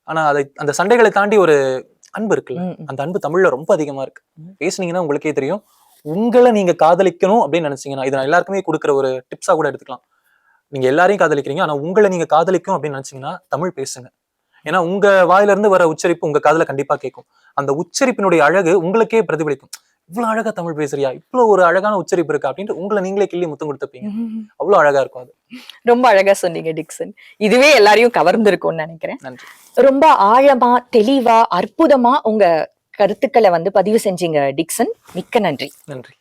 ஆனா அதை அந்த சண்டைகளை தாண்டி ஒரு அன்பு இருக்குல்ல. அந்த அன்பு தமிழ்ல ரொம்ப அதிகமா இருக்கு. பேசுனீங்கன்னா உங்களுக்கே தெரியும். உங்களை நீங்க காதலிக்கணும் அப்படின்னு நினைச்சீங்கன்னா இது நான் எல்லாருக்குமே கொடுக்குற ஒரு டிப்ஸா கூட எடுத்துக்கலாம். நீங்க எல்லாரையும் காதலிக்கிறீங்க. ஆனா உங்களை நீங்க காதலிக்கும் அப்படின்னு நினைச்சீங்கன்னா தமிழ் பேசுங்க. ஏன்னா உங்க வாயில இருந்து வர உச்சரிப்பு உங்க காதுல கண்டிப்பா கேட்கும். அந்த உச்சரிப்பினுடைய அழகு உங்களுக்கே பிரதிபலிக்கும். இவ்வளவு அழகா தமிழ் பேசுறியா? இவ்வளவு ஒரு அழகான உச்சரிப்பு இருக்கா? அப்படின்ட்டு உங்களை நீங்களே கிள்ளி முத்தம் கொடுத்துப்பீங்க. அவ்வளவு அழகா இருக்கும் அது. ரொம்ப அழகா சொன்னீங்க டிக்சன். இதுவே எல்லாரையும் கவர்ந்திருக்கும்னு நினைக்கிறேன். நன்றி. ரொம்ப ஆழமா தெளிவா அற்புதமா உங்க கருத்துக்களை வந்து பதிவு செஞ்சீங்க டிக்சன். மிக்க நன்றி. நன்றி.